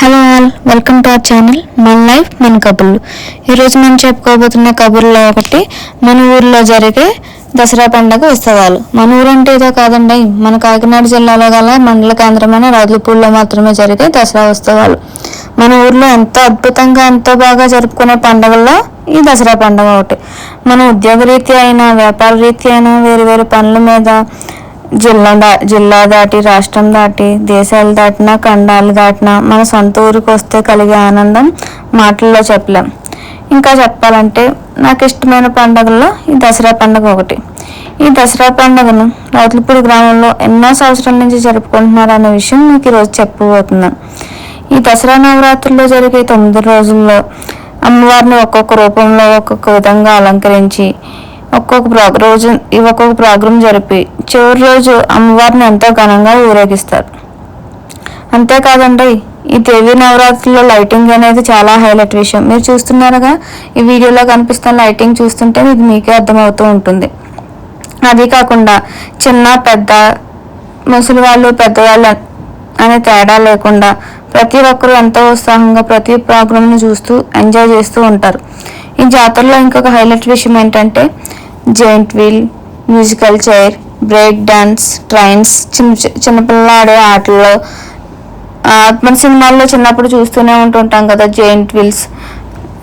Hello all welcome to our channel మన life మన కబుర్లు ఈరోజు మనం చెప్పుకోబోతున్న కబుర్లో ఒకటి మన ఊర్లో జరిగే దసరా పండుగ ఉత్సవాలు. మన ఊరు అంటే ఏదో కాదండి. మన కాకినాడ జిల్లాలో గల మండల కేంద్రమైన రాజులపూడిలో మాత్రమే జరిగే దసరా ఉత్సవాలు. మన ఊర్లో ఎంతో అద్భుతంగా ఎంతో బాగా జరుపుకునే పండుగల్లో ఈ దసరా పండుగ ఒకటి. మన ఉద్యోగ రీత్యా అయినా వ్యాపార రీత్యా అయినా వేరు వేరు పనుల మీద జిల్లా దా జిల్లా దాటి రాష్ట్రం దాటి దేశాలు దాటినా ఖండాలు దాటినా మన సొంత ఊరికి వస్తే కలిగే ఆనందం మాటల్లో చెప్పలేం. ఇంకా చెప్పాలంటే నాకు ఇష్టమైన పండుగల్లో ఈ దసరా పండుగ ఒకటి. ఈ దసరా పండుగను రైతులపూడి గ్రామంలో ఎన్నో సంవత్సరాల నుంచి జరుపుకుంటున్నారు అనే విషయం మీకు ఈరోజు చెప్పబోతున్నాను ఈ దసరా నవరాత్రుల్లో జరిగే తొమ్మిది రోజుల్లో అమ్మవారిని ఒక్కొక్క రూపంలో ఒక్కొక్క విధంగా అలంకరించి ఒక్కొక్క ప్రోగ్రాం రోజు ఒక్కొక్క ప్రోగ్రాం జరిపి చివరి రోజు అమ్మవారిని ఎంతో ఘనంగా ఊరేగిస్తారు. అంతేకాదండి ఈ దేవి నవరాత్రిలో లైటింగ్ అనేది చాలా హైలైట్ విషయం. మీరు చూస్తున్నారుగా ఈ వీడియోలో కనిపిస్తున్న లైటింగ్ చూస్తుంటే ఇది మీకే అర్థమవుతూ ఉంటుంది. అది కాకుండా చిన్న పెద్ద ముసలి వాళ్ళు పెద్దవాళ్ళు అనే తేడా లేకుండా ప్రతి ఒక్కరూ ఎంతో ఉత్సాహంగా ప్రతి ప్రోగ్రామ్ను చూస్తూ ఎంజాయ్ చేస్తూ ఉంటారు. ఈ జాతరలో ఇంకొక హైలైట్ విషయం ఏంటంటే giant wheel musical chair break dance trains చిన్న చిన్నపిల్లలు ఆడే ఆటల్లో ఆత్మ మన సినిమాల్లో చిన్నప్పుడు చూస్తూనే ఉంటుంటాం కదా జైంట్ వీల్స్.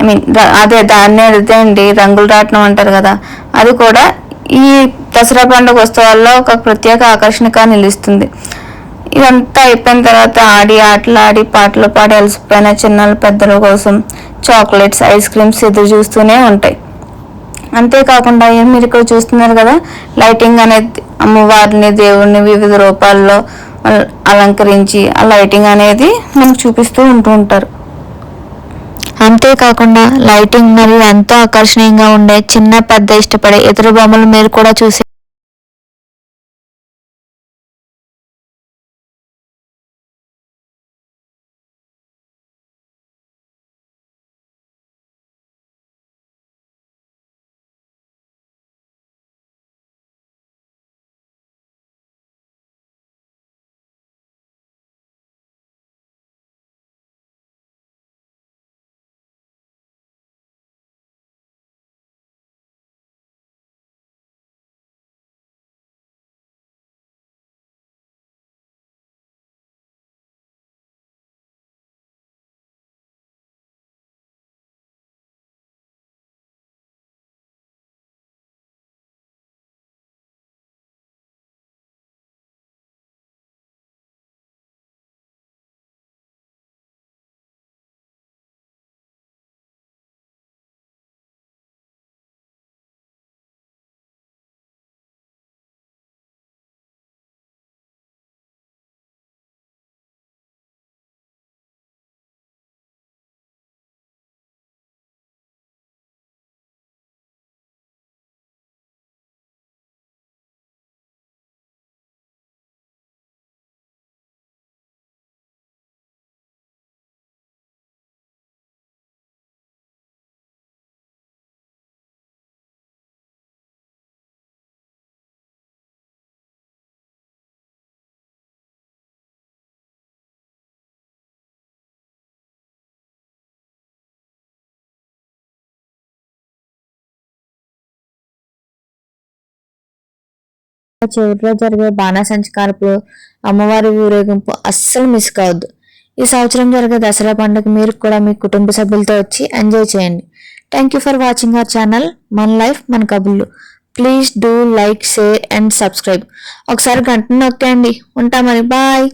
ఐ మీన్ అదే దాన్నే అదే అండి రంగులు రాట్నం అంటారు కదా. అది కూడా ఈ దసరా పండుగ ఉత్సవాల్లో ఒక ప్రత్యేక ఆకర్షణగా నిలుస్తుంది. ఇదంతా అయిపోయిన తర్వాత ఆడి ఆటలు ఆడి పాటలు పాడి అలసిపోయిన చిన్నల పెద్దల కోసం చాక్లెట్స్ ఐస్ క్రీమ్స్ ఎదురు చూస్తూనే ఉంటాయి. అంతేకాకుండా ఏం మీరు ఇక్కడ చూస్తున్నారు కదా? లైటింగ్ అనేది అమ్మవారిని దేవుడిని వివిధ రూపాల్లో అల- అలంకరించి ఆ లైటింగ్ అనేది మనకు చూపిస్తూ ఉంటూ ఉంటారు. అంతేకాకుండా లైటింగ్ మరియు ఎంతో ఆకర్షణీయంగా ఉండే చిన్న పెద్ద ఇష్టపడే ఇతర బొమ్మలు మీరు కూడా చూసి చివరిలో జరిగే బాణాసంచకాలపు అమ్మవారి ఊరేగింపు అస్సలు మిస్ కావద్దు. ఈ సంవత్సరం జరిగే దసరా పండుగ మీరు కూడా మీ కుటుంబ సభ్యులతో వచ్చి ఎంజాయ్ చేయండి. Thank you for watching our channel మన లైఫ్ మన కబుర్లు please do like share and subscribe ఒకసారి గంట నొక్కండి ఉంటామని బాయ్